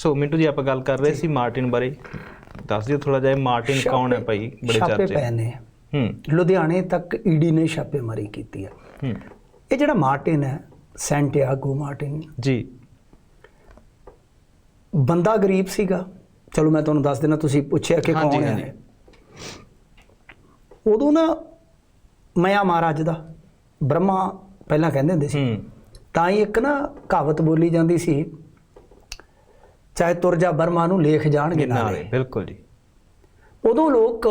ਸੋ ਮਿੰਟੂ ਜੀ ਆਪਾਂ ਗੱਲ ਕਰ ਰਹੇ ਸੀ ਮਾਰਟਿਨ ਬਾਰੇ। ਦੱਸ ਦਿਓ ਥੋੜਾ ਜਿਹਾ ਮਾਰਟਿਨ ਕੌਣ ਹੈ ਭਾਈ? ਬੜੇ ਛਾਪੇ ਚਰਚੇ। ਪਏ ਨੇ। ਹੂੰ। ਲੁਧਿਆਣੇ ਤੱਕ ਈਡੀ ਨੇ ਛਾਪੇਮਾਰੀ ਕੀਤੀ ਹੈ। ਹੂੰ। ਇਹ ਜਿਹੜਾ ਮਾਰਟਿਨ ਹੈ ਸੈਂਟੀਆਗੋ ਮਾਰਟਿਨ ਜੀ। ਬੰਦਾ ਗਰੀਬ ਸੀਗਾ। ਚਲੋ ਮੈਂ ਤੁਹਾਨੂੰ ਦੱਸ ਦੇਣਾ ਤੁਸੀਂ ਪੁੱਛਿਆ ਕਿ ਕੌਣ। ਹੈ। ਉਦੋਂ ਨਾ ਮਾਇਆ ਮਹਾਰਾਜ ਦਾ ਬ੍ਰਹਮਾ ਪਹਿਲਾਂ ਕਹਿੰਦੇ ਹੁੰਦੇ ਸੀ। ਤਾਂ ਹੀ ਇੱਕ ਨਾ ਕਹਾਵਤ ਬੋਲੀ ਜਾਂਦੀ ਸੀ ਚਾਹੇ ਤੁਰ ਜਾ ਬਰਮਾ ਨੂੰ ਲੇਖ ਜਾਣਗੇ ਨਾਲੇ ਬਿਲਕੁਲ ਜੀ। ਉਦੋਂ ਲੋਕ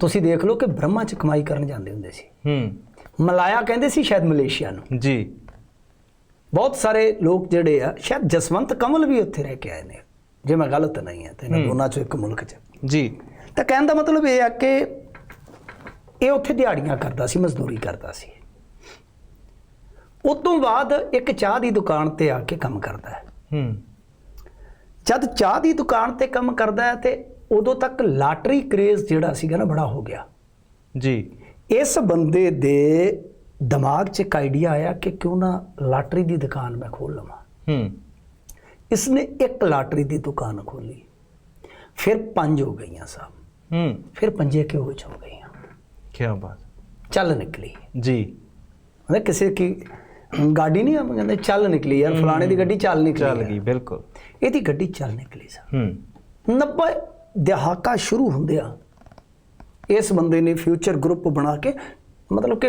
ਤੁਸੀਂ ਦੇਖ ਲਓ ਕਿ ਬ੍ਰਹਮਾ ਚ ਕਮਾਈ ਕਰਨ ਜਾਂਦੇ ਹੁੰਦੇ ਸੀ। ਹੂੰ। ਮਲਾਇਆ ਕਹਿੰਦੇ ਸੀ ਸ਼ਾਇਦ ਮਲੇਸ਼ੀਆ ਨੂੰ। ਜੀ। ਬਹੁਤ ਸਾਰੇ ਲੋਕ ਜਿਹੜੇ ਆ ਸ਼ਾਇਦ ਜਸਵੰਤ ਕਮਲ ਵੀ ਉੱਥੇ ਰਹਿ ਕੇ ਆਏ ਨੇ। ਜੇ ਮੈਂ ਗਲਤ ਨਹੀਂ ਹਾਂ ਤੇ ਇਹਨਾਂ। ਦੋਨਾਂ ਚੋਂ ਇੱਕ ਮੁਲਕ 'ਚ। ਜੀ। ਤਾਂ ਕਹਿਣ ਦਾ ਮਤਲਬ ਇਹ ਆ ਕਿ ਇਹ ਉੱਥੇ ਦਿਹਾੜੀਆਂ ਕਰਦਾ ਸੀ ਮਜ਼ਦੂਰੀ ਕਰਦਾ ਸੀ। ਉਸ ਤੋਂ ਬਾਅਦ ਇੱਕ ਚਾਹ ਦੀ ਦੁਕਾਨ ਤੇ ਆ ਕੇ ਕੰਮ ਕਰਦਾ। ਹੈ ਹੂੰ। ਜਦ ਚਾਹ ਦੀ ਦੁਕਾਨ ਤੇ ਕੰਮ ਕਰਦਾ ਹੈ ਤੇ ਉਦੋਂ ਤੱਕ ਲਾਟਰੀ ਕ੍ਰੇਜ਼ ਜਿਹੜਾ ਸੀਗਾ ਨਾ ਬੜਾ ਹੋ ਗਿਆ। ਜੀ। ਇਸ ਬੰਦੇ ਦੇ ਦਿਮਾਗ 'ਚ ਇੱਕ ਆਈਡੀਆ ਆਇਆ ਕਿ ਕਿਉਂ ਨਾ ਲਾਟਰੀ ਦੀ ਦੁਕਾਨ ਮੈਂ ਖੋਲ ਲਵਾਂ। ਹੂੰ। ਇਸਨੇ ਇੱਕ ਲਾਟਰੀ ਦੀ ਦੁਕਾਨ ਖੋਲੀ ਫਿਰ ਪੰਜ ਹੋ ਗਈਆਂ ਸਾਹਿਬ ਹੂੰ। ਫਿਰ ਪੰਜੇ ਕਿਉਂ ਵਿੱਚ ਹੋ ਗਈਆਂ? ਕੀ ਬਾਤ। ਚੱਲ ਨਿਕਲੀ। ਜੀ। ਮਤਲਬ ਕਿਸੇ ਕੀ ਗਾੜੀ ਨਹੀਂ ਆਪਾਂ ਕਹਿੰਦੇ ਚੱਲ ਨਿਕਲੀ ਯਾਰ ਫਲਾਣੇ ਦੀ ਗੱਡੀ ਚੱਲ ਨਿਕਲੀ ਚੱਲ। ਗਈ ਬਿਲਕੁਲ ਇਹਦੀ ਗੱਡੀ ਚੱਲ ਨਿਕਲੀ ਸਰ ਹੂੰ 90 ਦਹਾਕਾ ਸ਼ੁਰੂ ਹੁੰਦਿਆ ਇਸ ਬੰਦੇ ਨੇ ਫਿਊਚਰ ਗਰੁੱਪ ਬਣਾ ਕੇ ਮਤਲਬ ਕਿ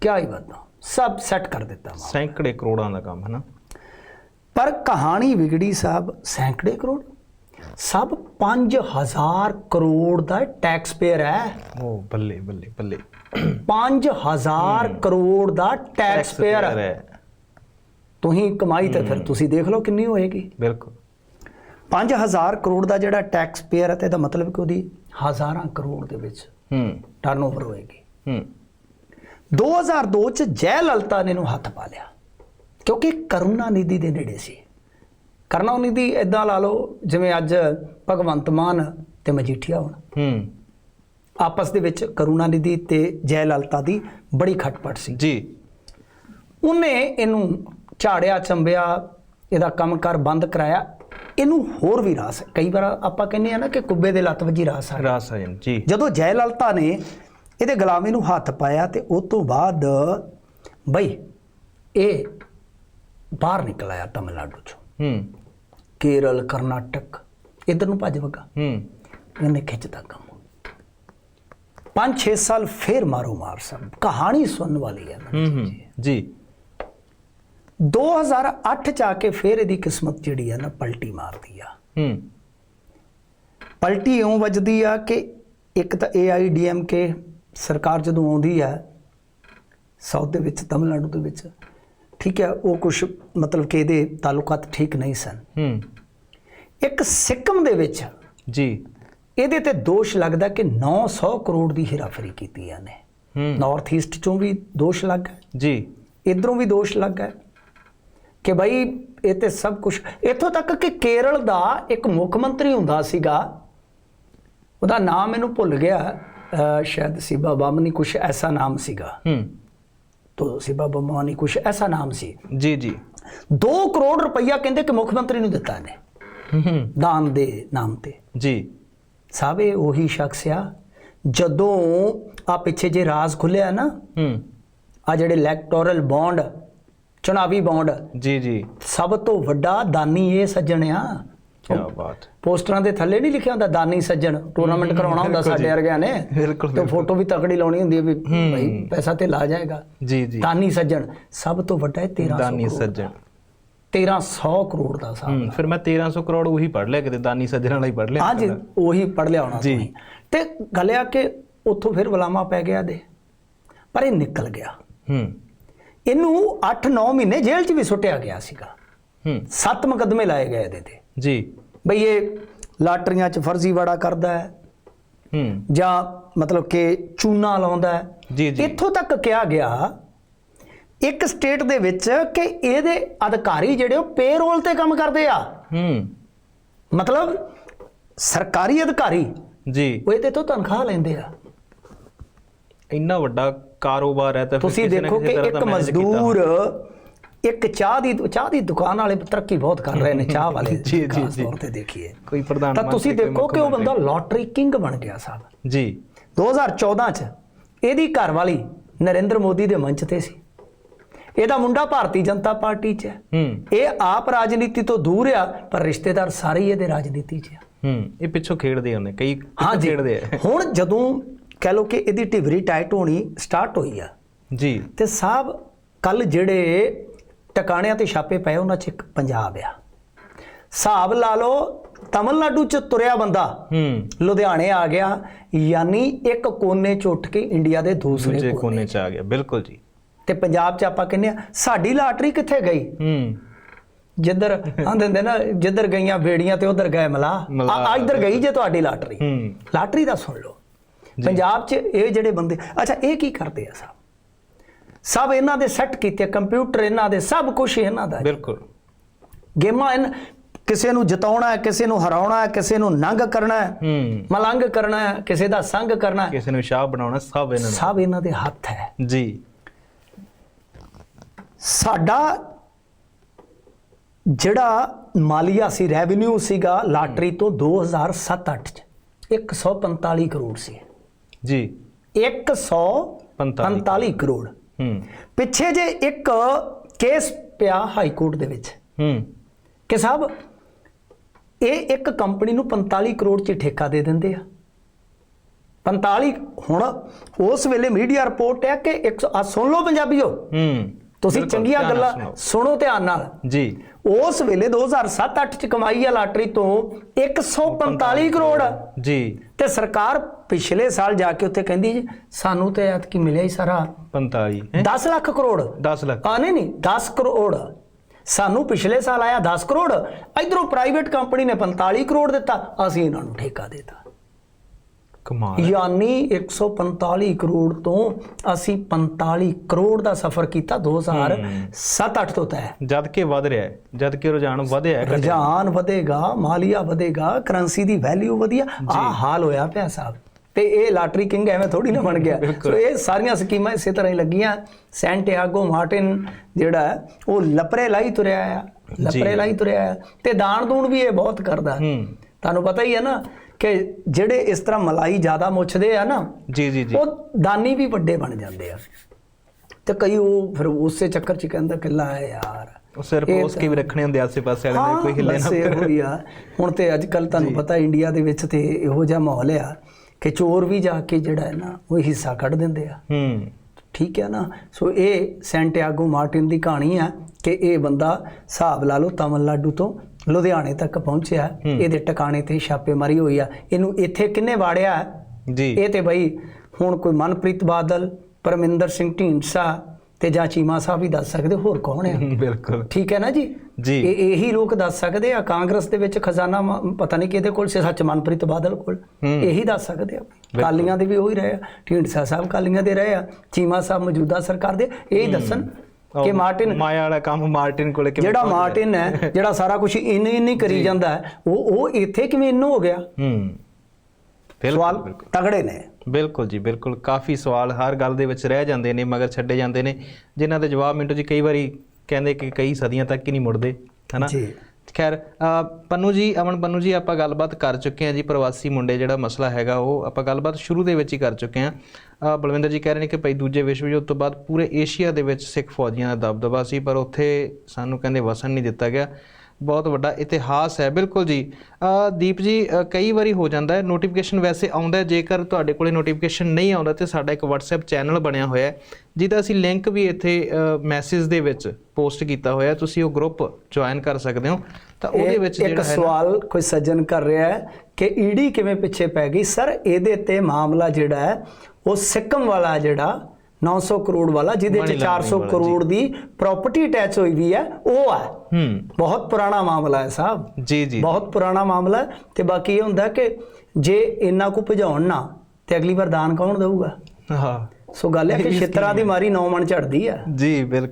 ਕਿਆ ਹੀ ਬਤਾ ਸਭ ਸੈੱਟ ਕਰ ਦਿੱਤਾ। ਸੈਂਕੜੇ ਕਰੋੜਾਂ ਦਾ ਕੰਮ ਹੈ ਨਾ ਪਰ ਕਹਾਣੀ ਵਿਗੜੀ ਸਾਹਿਬ ਸੈਂਕੜੇ ਕਰੋੜ ਸਭ 5000 ਕਰੋੜ ਦਾ ਟੈਕਸ ਪੇਅਰ ਹੈ। ਉਹ ਬੱਲੇ ਬੱਲੇ ਬੱਲੇ। 5000 ਕਰੋੜ ਦਾ ਟੈਕਸ ਪੇਅਰ ਹੈ। ਤੁਸੀਂ ਕਮਾਈ ਤੇ ਫਿਰ ਤੁਸੀਂ ਦੇਖ ਲਓ ਕਿੰਨੀ ਹੋਏਗੀ। ਬਿਲਕੁਲ। 5000 ਕਰੋੜ ਦਾ ਜਿਹੜਾ ਟੈਕਸ ਪੇਅਰ ਹੈ ਤੇ ਇਹਦਾ ਮਤਲਬ ਕਿ ਉਹਦੀ ਹਜ਼ਾਰਾਂ ਕਰੋੜ ਦੇ ਵਿੱਚ ਹੂੰ। ਟਰਨਓਵਰ ਹੋਏਗੀ। ਹੂੰ। 2002 ਚ ਜੈ ਲਲਤਾ ਨੇ ਨੂੰ ਹੱਥ ਪਾ ਲਿਆ। ਕਿਉਂਕਿ ਕਰੁਣਾ ਨਿਧੀ ਦੇ ਨੇੜੇ ਸੀ। ਕਰੁਣਾ ਨਿਧੀ ਇਦਾਂ ਲਾ ਲਓ ਜਿਵੇਂ ਅੱਜ ਭਗਵੰਤ ਮਾਨ ਤੇ ਮਜੀਠੀਆ ਹੋਣ। ਹੂੰ। ਆਪਸ ਦੇ ਵਿੱਚ ਕਰੁਣਾ ਨਿਧੀ ਤੇ ਜੈ ਲਲਤਾ ਦੀ ਬੜੀ ਖਟਪਟ ਸੀ। ਜੀ। ਉਹਨੇ ਇਹਨੂੰ ਝਾੜਿਆ ਚੰਬਿਆ ਇਹਦਾ ਕੰਮਕਾਰ ਬੰਦ ਕਰਾਇਆ। ਇਹਨੂੰ ਹੋਰ ਵੀ ਰਾਸ ਹੈ। ਕਈ ਵਾਰ ਆਪਾਂ ਕਹਿੰਦੇ ਆ ਨਾ ਕਿ ਕੁੱਬੇ ਦੇ ਲੱਤ ਵੱਜੀ ਰਾਸ ਆ। ਰਾਸ ਸਜਨ ਜੀ। ਜਦੋਂ ਜੈ ਲਲਤਾ ਨੇ ਇਹਦੇ ਗੁਲਾਮੀ ਨੂੰ ਹੱਥ ਪਾਇਆ ਤੇ ਉਸ ਤੋਂ ਬਾਅਦ ਬਈ ਇਹ ਬਾਹਰ ਨਿਕਲ ਆਇਆ ਤਮਿਲਨਾਡੂ ਚੋਂ। ਹੂੰ। ਕੇਰਲ ਕਰਨਾਟਕ ਇਧਰ ਨੂੰ ਭੱਜ ਵਗਾ ਹੂੰ। ਇਹਨੇ ਖਿੱਚਦਾ ਕੰਮ। 5-6 ਸਾਲ ਫੇਰ ਮਾਰੋ ਮਾਰ ਸਭ ਕਹਾਣੀ ਸੁਣਨ ਵਾਲੀ ਹੈ ਹੂੰ ਜੀ। 2008 ਚ ਆ ਕੇ ਫੇਰ ਇਹਦੀ ਕਿਸਮਤ ਜਿਹੜੀ ਹੈ ਨਾ ਪਲਟੀ ਮਾਰਦੀ ਆ। ਹੂੰ। ਪਲਟੀ ਇਉਂ ਵੱਜਦੀ ਆ ਕਿ ਇੱਕ ਤਾਂ ਏਆਈਡੀਐਮਕੇ ਸਰਕਾਰ ਜਦੋਂ ਆਉਂਦੀ ਆ ਸਾਊਥ ਦੇ ਵਿੱਚ ਤਮਿਲਨਾਡੂ ਦੇ ਵਿੱਚ ਠੀਕ ਹੈ ਉਹ ਕੁਝ ਮਤਲਬ ਕਿ ਇਹਦੇ ਤਾਲੁਕਾਤ ਠੀਕ ਨਹੀਂ ਸਨ। ਹੂੰ। ਇੱਕ ਸਿੱਕਮ ਦੇ ਵਿੱਚ ਜੀ। ਇਹਦੇ ਤੇ ਦੋਸ਼ ਲੱਗਦਾ ਕਿ 900 ਕਰੋੜ ਦੀ ਹੀਰਾਫਰੀ ਕੀਤੀ ਇਹਨੇ। ਹੂੰ। ਨਾਰਥ ਈਸਟ ਚੋਂ ਵੀ ਦੋਸ਼ ਲੱਗਾ ਜੀ। ਇਧਰੋਂ ਵੀ ਦੋਸ਼ ਲੱਗਾ ਕਿ ਭਾਈ ਇਹ ਤੇ ਸਭ ਕੁਝ ਇੱਥੋਂ ਤੱਕ ਕਿ ਕੇਰਲ ਦਾ ਇੱਕ ਮੁੱਖ ਮੰਤਰੀ ਹੁੰਦਾ ਸੀਗਾ ਉਹਦਾ ਨਾਮ ਮੈਨੂੰ ਭੁੱਲ ਗਿਆ। ਸ਼ਾਇਦ ਸਿਬਾ ਬਾਮਨੀ ਕੁਝ ਐਸਾ ਨਾਮ ਸੀਗਾ। ਹੂੰ। ਤੋ ਸਿਬਾ ਬਾਮਨੀ ਕੁਝ ਐਸਾ ਨਾਮ ਸੀ। ਜੀ ਜੀ। 2 ਕਰੋੜ ਰੁਪਈਆ ਕਹਿੰਦੇ ਕਿ ਮੁੱਖ ਮੰਤਰੀ ਨੂੰ ਦਿੱਤਾ ਹੂੰ ਹੂੰ। ਦਾਨ ਦੇ ਨਾਮ ਤੇ। ਜੀ। ਸਾਹਿਬ ਇਹ ਉਹੀ ਸ਼ਖਸ ਆ ਜਦੋਂ ਆ ਪਿੱਛੇ ਜੇ ਰਾਜ਼ ਖੁੱਲਿਆ ਨਾ ਹੂੰ। ਆ ਜਿਹੜੇ ਇਲੈਕਟੋਰਲ ਬੌਂਡ ਚੁਣਾਵੀ ਬੌਂਡ ਜੀ ਜੀ। ਸਭ ਤੋਂ ਵੱਡਾ ਦਾਨੀ ਇਹ ਸੱਜਣ ਆ ਕੀ ਬਾਤ। ਪੋਸਟਰਾਂ ਦੇ ਥੱਲੇ ਨਹੀਂ ਲਿਖਿਆ ਹੁੰਦਾ ਦਾਨੀ ਸੱਜਣ ਟੂਰਨਾਮੈਂਟ ਕਰਾਉਣਾ ਹੁੰਦਾ ਸਾਡੇ। ਵਰਗਿਆਂ ਨੇ। ਬਿਲਕੁਲ, ਤੇ। ਫੋਟੋ ਵੀ ਤਕੜੀ ਲਾਉਣੀ ਹੁੰਦੀ ਹੈ ਵੀ। ਭਾਈ ਪੈਸਾ ਤੇ ਲਾ ਜਾਏਗਾ। ਜੀ ਜੀ। ਦਾਨੀ ਸੱਜਣ ਸਭ ਤੋਂ ਵੱਡਾ ਹੈ 1300 ਦਾਨੀ ਸੱਜਣ। ਦਾ। 1300 ਕਰੋੜ ਦਾ ਹੂੰ ਫਿਰ ਮੈਂ 1300 ਕਰੋੜ ਉਹੀ ਪੜ ਲਿਆ ਕਿਤੇ ਦਾਨੀ ਸੱਜਣ ਵਾਲਾ ਹੀ ਪੜ ਲਿਆ ਹਾਂਜੀ ਉਹੀ ਪੜ ਲਿਆ ਹੋਣਾ ਜੀ। ਤੁਸੀਂ। ਤੇ ਗਲਿਆ ਕਿ ਉੱਥੋਂ ਫਿਰ ਬੁਲਾਮਾ ਪੈ ਗਿਆ ਦੇ ਪਰ ਇਹ ਨਿਕਲ ਗਿਆ। ਹੂੰ। ਇਹਨੂੰ 8-9 ਮਹੀਨੇ ਜੇਲ੍ਹ 'ਚ ਵੀ ਸੁੱਟਿਆ ਗਿਆ ਸੀਗਾ। ਹੂੰ। ਸੱਤ ਮੁਕੱਦਮੇ ਲਾਏ ਗਏ ਇਹਦੇ ਤੇ। ਜੀ। ਬਈ ਇਹ ਲਾਟਰੀਆਂ 'ਚ ਫਰਜ਼ੀਵਾੜਾ ਕਰਦਾ ਹੈ। ਹੂੰ। ਜਾਂ ਮਤਲਬ ਕਿ ਚੂਨਾ ਲਾਉਂਦਾ ਹੈ। ਜੀ ਜੀ। ਇੱਥੋਂ ਤੱਕ ਕਿਹਾ ਗਿਆ ਇੱਕ ਸਟੇਟ ਦੇ ਵਿੱਚ ਕਿ ਇਹਦੇ ਅਧਿਕਾਰੀ ਜਿਹੜੇ ਉਹ ਪੇਰੋਲ ਤੇ ਕੰਮ ਕਰਦੇ ਆ। ਹੂੰ। ਮਤਲਬ ਸਰਕਾਰੀ ਅਧਿਕਾਰੀ ਜੀ। ਉਹ ਇਹਦੇ ਤੋਂ ਤਨਖਾਹ ਲੈਂਦੇ ਆ। ਇੰਨਾ ਵੱਡਾ ਕਾਰੋਬਾਰ ਹੈ ਤਾਂ ਤੁਸੀਂ ਦੇਖੋ ਕਿ ਇੱਕ ਮਜ਼ਦੂਰ ਇੱਕ ਚਾਹ ਦੀ ਚਾਹ ਦੀ ਦੁਕਾਨ ਵਾਲੇ ਤਰੱਕੀ ਬਹੁਤ ਕਰ ਰਹੇ ਨੇ ਚਾਹ ਵਾਲੇ ਜੀ, ਜੀ, ਜੀ। ਤੌਰ ਤੇ ਦੇਖੀਏ। ਕੋਈ ਪ੍ਰਧਾਨ ਤਾਂ ਤੁਸੀਂ ਦੇਖੋ ਕਿ ਉਹ। ਬੰਦਾ ਲੋਟਰੀ ਕਿੰਗ ਬਣ ਗਿਆ ਸਾਹਿਬ ਜੀ। 2014 ਚ ਇਹਦੀ ਘਰਵਾਲੀ ਨਰਿੰਦਰ ਮੋਦੀ ਦੇ ਮੰਚ ਤੇ ਸੀ। ਇਹਦਾ ਮੁੰਡਾ ਭਾਰਤੀ ਜਨਤਾ ਪਾਰਟੀ 'ਚ ਹੈ। ਹੂੰ। ਇਹ ਆਪ ਰਾਜਨੀਤੀ ਤੋਂ ਦੂਰ ਆ ਪਰ ਰਿਸ਼ਤੇਦਾਰ ਸਾਰੇ ਹੀ ਇਹਦੇ ਰਾਜਨੀਤੀ 'ਚ ਆ। ਹੂੰ ਇਹ ਪਿੱਛੋਂ ਖੇਡਦੇ ਹੁੰਦੇ ਕਈ ਖੇਡਦੇ ਆ। ਹੁਣ ਜਦੋਂ ਕਹਿ ਲੋ ਕਿ ਇਹਦੀ ਢਿਵਰੀ ਟਾਈਟ ਹੋਣੀ ਸਟਾਰਟ ਹੋਈ ਆ ਜੀ। ਤੇ ਸਾਹਿਬ ਕੱਲ ਜਿਹੜੇ ਟਿਕਾਣਿਆਂ ਤੇ ਛਾਪੇ ਪਏ ਉਹਨਾਂ 'ਚ ਇੱਕ ਪੰਜਾਬ ਆ। ਹਿਸਾਬ ਲਾ ਲਓ ਤਮਿਲਨਾਡੂ 'ਚ ਤੁਰਿਆ ਬੰਦਾ ਹੂੰ। ਲੁਧਿਆਣੇ ਆ ਗਿਆ ਯਾਨੀ ਇੱਕ ਕੋਨੇ 'ਚ ਉੱਠ ਕੇ ਇੰਡੀਆ ਦੇ ਦੂਸਰੇ ਕੋਨੇ ਚ ਆ ਗਿਆ ਬਿਲਕੁਲ ਜੀ। ਤੇ ਪੰਜਾਬ 'ਚ ਆਪਾਂ ਕਹਿੰਦੇ ਆ ਸਾਡੀ ਲਾਟਰੀ ਕਿੱਥੇ ਗਈ? ਹੂੰ। ਜਿੱਧਰ ਆਂਦੇ ਹੁੰਦੇ ਨਾ ਜਿੱਧਰ ਗਈਆਂ ਬੇੜੀਆਂ ਤੇ ਉਧਰ ਗਏ ਮਲਾ। ਆ ਇੱਧਰ ਗਈ ਜੇ ਤੁਹਾਡੀ ਲਾਟਰੀ। ਹੂੰ। ਲਾਟਰੀ ਦਾ ਸੁਣ ਲਓ। ਪੰਜਾਬ 'ਚ ਇਹ ਜਿਹੜੇ ਬੰਦੇ ਅੱਛਾ ਇਹ ਕੀ ਕਰਦੇ ਆ ਸਭ ਸਭ ਇਹਨਾਂ ਦੇ ਸੈੱਟ ਕੀਤੇ ਕੰਪਿਊਟਰ ਇਹਨਾਂ ਦੇ ਸਭ ਕੁਝ ਇਹਨਾਂ ਦਾ ਬਿਲਕੁਲ। ਗੇਮਾਂ ਇਹਨਾਂ ਕਿਸੇ ਨੂੰ ਜਿਤਾਉਣਾ ਹੈ ਕਿਸੇ ਨੂੰ ਹਰਾਉਣਾ ਹੈ ਕਿਸੇ ਨੂੰ ਨੰਗ ਕਰਨਾ ਹੈ ਮਲੰਗ ਕਰਨਾ ਹੈ ਕਿਸੇ ਦਾ ਸੰਗ ਕਰਨਾ ਹੈ ਕਿਸੇ ਨੂੰ ਸ਼ਾਹ ਬਣਾਉਣਾ ਸਭ ਇਹਨਾਂ ਸਭ ਇਹਨਾਂ ਦੇ ਹੱਥ ਹੈ। ਜੀ। ਸਾਡਾ ਜਿਹੜਾ ਮਾਲੀਆ ਸੀ ਰੈਵਨਿਊ ਸੀਗਾ ਲਾਟਰੀ ਤੋਂ 2007-8 ਚ 145 ਕਰੋੜ ਸੀ। ਜੀ। 145 ਕਰੋੜ। ਹੂੰ। ਪਿੱਛੇ ਜੇ ਇੱਕ ਕੇਸ ਪਿਆ ਹਾਈ ਕੋਰਟ ਦੇ ਵਿੱਚ। ਹੂੰ। ਕਿ ਸਾਹਿਬ ਇਹ ਇੱਕ ਕੰਪਨੀ ਨੂੰ 45 ਕਰੋੜ ਚ ਠੇਕਾ ਦੇ ਦਿੰਦੇ ਆ। 45 ਹੁਣ ਉਸ ਵੇਲੇ ਮੀਡੀਆ ਰਿਪੋਰਟ ਹੈ ਕਿ 100 ਆ ਸੁਣ ਲਓ ਪੰਜਾਬੀਓ। ਹੂੰ। ਤੁਸੀਂ ਚੰਗੀਆਂ ਗੱਲਾਂ। ਸੁਣੋ ਧਿਆਨ ਨਾਲ। ਜੀ। ਉਸ ਵੇਲੇ 2007-8 ਚ ਕਮਾਈ ਆ ਲਾਟਰੀ ਤੋਂ 145 ਕਰੋੜ। ਜੀ। ਤੇ ਸਰਕਾਰ ਪਿਛਲੇ ਸਾਲ ਜਾ ਕੇ ਉੱਥੇ ਕਹਿੰਦੀ ਜੀ ਸਾਨੂੰ ਤੇ ਐਤਕੀ ਮਿਲਿਆ ਹੀ ਸਾਰਾ। 45 ਹੈ? 10 ਲੱਖ ਕਰੋੜ। 10 ਲੱਖ। ਆ ਨਹੀਂ ਨਹੀਂ 10 ਕਰੋੜ। ਸਾਨੂੰ ਪਿਛਲੇ ਸਾਲ ਆਇਆ 10 ਕਰੋੜ। ਇਧਰੋਂ ਪ੍ਰਾਈਵੇਟ ਕੰਪਨੀ ਨੇ 45 ਕਰੋੜ ਦਿੱਤਾ ਅਸੀਂ ਇਹਨਾਂ ਨੂੰ ਠੇਕਾ ਦਿੱਤਾ। ਕਮਾਲ ਯਾਨੀ 145 ਕਰੋੜ ਤੋਂ ਅਸੀਂ 45 ਕਰੋੜ ਦਾ ਸਫ਼ਰ ਕੀਤਾ 2007-8 ਤੋਂ ਤੈ ਜਦ ਕਿ ਵਧ ਰਿਹਾ ਹੈ। ਜਦ ਕਿ ਰੁਝਾਨ ਵਧਿਆ ਹੈ। ਰੁਝਾਨ ਵਧੇਗਾ ਮਾਲੀਆ ਵਧੇਗਾ ਕਰੰਸੀ ਦੀ ਵੈਲਿਊ ਵਧੀਆ। ਆ ਹਾਲ ਹੋਇਆ ਪਿਆ ਸਾਹਿਬ। ਤੇ ਇਹ ਲਾਟਰੀ ਕਿੰਗ ਐਵੇਂ ਥੋੜੀ ਨਾ ਬਣ ਗਿਆ। ਸੋ ਇਹ ਸਾਰੀਆਂ ਸਕੀਮਾਂ ਇਸੇ ਤਰ੍ਹਾਂ ਹੀ ਲੱਗੀਆਂ। ਸੈਂਟੀਆਗੋ ਮਾਰਟਿਨ ਜਿਹੜਾ ਉਹ ਲਪਰੇ ਲਾਈ ਤੁਰਿਆ ਆ। ਲਪਰੇ ਲਾਈ ਤੁਰਿਆ ਆ। ਤੇ ਦਾਨ ਦੂਣ ਵੀ ਇਹ ਬਹੁਤ ਕਰਦਾ। ਤੁਹਾਨੂੰ ਪਤਾ ਹੀ ਹੈ ਨਾ ਕਿ ਜਿਹੜੇ ਇਸ ਤਰ੍ਹਾਂ ਮਲਾਈ ਜ਼ਿਆਦਾ ਮੁੱਛਦੇ ਆ ਨਾ ਜੀ ਜੀ ਜੀ। ਉਹ ਦਾਨੀ ਵੀ ਵੱਡੇ ਬਣ ਜਾਂਦੇ ਆ। ਤੇ ਕਈ ਉਹ ਫਿਰ ਉਸੇ ਚੱਕਰ ਚ ਕਹਿੰਦਾ ਕਿ ਲੈ ਯਾਰ ਉਹ ਸਿਰ ਇਹ ਪੋਸ ਕੇ ਵੀ ਰੱਖਣੇ ਹੁੰਦੇ ਆਸੇ ਪਾਸੇ ਵਾਲੇ ਨੇ ਕੋਈ ਹਿੱਲੇ ਨਾ ਇਹੋ ਹੀ ਆ। ਹੁਣ ਤੇ ਅੱਜ ਕੱਲ ਤੁਹਾਨੂੰ ਪਤਾ ਇੰਡੀਆ ਦੇ ਵਿੱਚ ਤੇ ਇਹੋ ਜਿਹਾ ਮਾਹੌਲ ਆ ਕਿ ਚੋਰ ਵੀ ਜਾ ਕੇ ਜਿਹੜਾ ਹੈ ਨਾ ਉਹ ਹਿੱਸਾ ਕੱਢ ਦਿੰਦੇ ਆ। ਹੂੰ। ਠੀਕ ਹੈ ਨਾ? ਸੋ ਇਹ ਸੈਂਟੀਆਗੋ ਮਾਰਟਿਨ ਦੀ ਕਹਾਣੀ ਆ ਕਿ ਇਹ ਬੰਦਾ ਹਿਸਾਬ ਲਾ ਲਓ ਤਮਿਲਨਾਡੂ ਤੋਂ ਲੁਧਿਆਣੇ ਤੱਕ ਪਹੁੰਚਿਆ ਇਹਦੇ ਟਿਕਾਣੇ ਤੇ ਛਾਪੇਮਾਰੀ ਹੋਈ ਆ। ਇਹਨੂੰ ਇੱਥੇ ਕਿੰਨੇ ਵਾੜਿਆ? ਜੀ। ਇਹ ਤੇ ਬਈ ਹੁਣ ਕੋਈ ਮਨਪ੍ਰੀਤ ਬਾਦਲ ਪਰਮਿੰਦਰ ਸਿੰਘ ਢੀਂਡਸਾ ਤੇ ਜਾਂ ਚੀਮਾ ਸਾਹਿਬ ਵੀ ਦੱਸ ਸਕਦੇ ਹੋਰ ਕੌਣ ਆ? ਬਿਲਕੁਲ। ਠੀਕ ਹੈ ਨਾ ਜੀ? ਜੀ। ਇਹ ਇਹੀ ਲੋਕ ਦੱਸ ਸਕਦੇ ਆ ਕਾਂਗਰਸ ਦੇ ਵਿੱਚ ਖਜ਼ਾਨਾ ਪਤਾ ਨਹੀਂ ਕਿਹਦੇ ਕੋਲ ਸੀ ਸੱਚ ਮਨਪ੍ਰੀਤ ਬਾਦਲ ਕੋਲ। ਇਹੀ ਦੱਸ ਸਕਦੇ ਆ। ਕਾਲੀਆਂ ਦੇ ਵੀ ਉਹੀ ਰਹੇ ਆ ਢੀਂਡਸਾ ਸਾਹਿਬ ਕਾਲੀਆਂ ਦੇ ਰਹੇ ਆ ਚੀਮਾ ਸਾਹਿਬ ਮੌਜੂਦਾ ਸਰਕਾਰ ਦੇ ਇਹੀ ਦੱਸਣ। ਕਿ ਮਾਰਟਿਨ ਮਾਇਆ ਵਾਲਾ ਕੰਮ ਮਾਰਟਿਨ ਕੋਲੇ ਕਿਵੇਂ ਜਿਹੜਾ? ਮਾਰਟਿਨ ਹੈ ਜਿਹੜਾ ਸਾਰਾ ਕੁਝ ਇੰਨੇ ਇੰਨੇ ਕਰੀ ਜਾਂਦਾ ਹੈ ਉਹ ਉਹ ਇੱਥੇ ਕਿਵੇਂ ਇੰਨੋ ਹੋ ਗਿਆ? ਹੂੰ। ਸਵਾਲ ਤਗੜੇ ਨੇ। ਬਿਲਕੁਲ ਜੀ ਬਿਲਕੁਲ। ਕਾਫੀ ਸਵਾਲ ਹਰ ਗੱਲ ਦੇ ਵਿੱਚ ਰਹਿ ਜਾਂਦੇ ਨੇ ਮਗਰ ਛੱਡੇ ਜਾਂਦੇ ਨੇ ਜਿਨ੍ਹਾਂ ਦੇ ਜਵਾਬ ਮਿੰਟੋ ਜੀ ਕਈ ਵਾਰੀ ਕਹਿੰਦੇ ਕਿ ਕਈ ਸਦੀਆਂ ਤੱਕ ਹੀ ਨਹੀਂ ਮੁੜਦੇ ਹਨਾ ਜੀ। ਖੈਰ ਪੰਨੂ ਜੀ, ਅਮਨ ਪੰਨੂ ਜੀ, ਆਪਾਂ ਗੱਲਬਾਤ ਕਰ ਚੁੱਕੇ ਹਾਂ ਜੀ ਪ੍ਰਵਾਸੀ ਮੁੰਡੇ ਜਿਹੜਾ ਮਸਲਾ ਹੈਗਾ, ਉਹ ਆਪਾਂ ਗੱਲਬਾਤ ਸ਼ੁਰੂ ਦੇ ਵਿੱਚ ਹੀ ਕਰ ਚੁੱਕੇ ਹਾਂ। ਬਲਵਿੰਦਰ ਜੀ ਕਹਿ ਰਹੇ ਨੇ ਕਿ ਭਾਈ ਦੂਜੇ ਵਿਸ਼ਵ ਯੁੱਧ ਤੋਂ ਬਾਅਦ ਪੂਰੇ ਏਸ਼ੀਆ ਦੇ ਵਿੱਚ ਸਿੱਖ ਫੌਜੀਆਂ ਦਾ ਦਬਦਬਾ ਸੀ, ਪਰ ਉੱਥੇ ਸਾਨੂੰ ਕਹਿੰਦੇ ਵਸਣ ਨਹੀਂ ਦਿੱਤਾ ਗਿਆ। ਬਹੁਤ ਵੱਡਾ ਇਤਿਹਾਸ ਹੈ ਬਿਲਕੁਲ ਜੀ ਦੀਪ ਜੀ ਕਈ ਵਾਰੀ ਹੋ ਜਾਂਦਾ ਹੈ ਨੋਟੀਫਿਕੇਸ਼ਨ ਵੈਸੇ ਆਉਂਦਾ ਹੈ ਜੇਕਰ ਤੁਹਾਡੇ ਕੋਲੇ ਨੋਟੀਫਿਕੇਸ਼ਨ ਨਹੀਂ ਆਉਂਦਾ ਤੇ ਸਾਡਾ ਇੱਕ WhatsApp ਚੈਨਲ ਬਣਿਆ ਹੋਇਆ ਹੈ ਜਿਹਦਾ ਅਸੀਂ ਲਿੰਕ ਵੀ ਇੱਥੇ ਮੈਸੇਜ ਦੇ ਵਿੱਚ ਪੋਸਟ ਕੀਤਾ ਹੋਇਆ ਹੈ। ਤੁਸੀਂ ਉਹ ਗਰੁੱਪ ਜੁਆਇਨ ਕਰ ਸਕਦੇ ਹੋ ਤਾਂ ਉਹਦੇ ਵਿੱਚ ਇੱਕ ਜਿਹੜਾ ਹੈ ਨਾ ਸਵਾਲ ਕੋਈ ਸੱਜਣ ਕਰ ਰਿਹਾ ਹੈ ਕਿ ਈਡੀ ਕਿਵੇਂ ਪਿੱਛੇ ਪੈ ਗਈ ਸਰ ਇਹਦੇ ਤੇ ਮਾਮਲਾ ਜਿਹੜਾ ਹੈ ਉਹ ਸਿੱਕਮ ਵਾਲਾ ਜਿਹੜਾ 900 ਕਰੋੜ ਵਾਲਾ ਜਿਹਦੇ ਚ laundering 400 ਵਾਲਾ, ਕਰੋੜ ਦੀ ਪ੍ਰਾਪਰਟੀ ਅਟੈਚ ਹੋਈ ਵੀ ਹੈ ਉਹ ਹੈ। ਹੂੰ। ਬਹੁਤ ਪੁਰਾਣਾ ਮਾਮਲਾ ਹੈ ਸਾਹਿਬ। ਜੀ ਜੀ। ਬਹੁਤ ਪੁਰਾਣਾ ਮਾਮਲਾ ਹੈ ਤੇ ਬਾਕੀ ਇਹ ਹੁੰਦਾ ਕਿ ਜੇ ਇੰਨਾ ਕੁ ਭਜਾਉਣ ਨਾ ਤੇ ਅਗਲੀ ਵਾਰ ਦਾਨ ਕੌਣ ਦੇਊਗਾ? ਹਾਂ। ਸੋ ਗੱਲ ਹੈ ਕਿ ਛਿੱਤਰਾਂ ਦੀ ਮਾਰੀ ਨੌ ਮਣ ਝੜਦੀ ਹੈ। ਜੀ ਬਿਲਕੁਲ।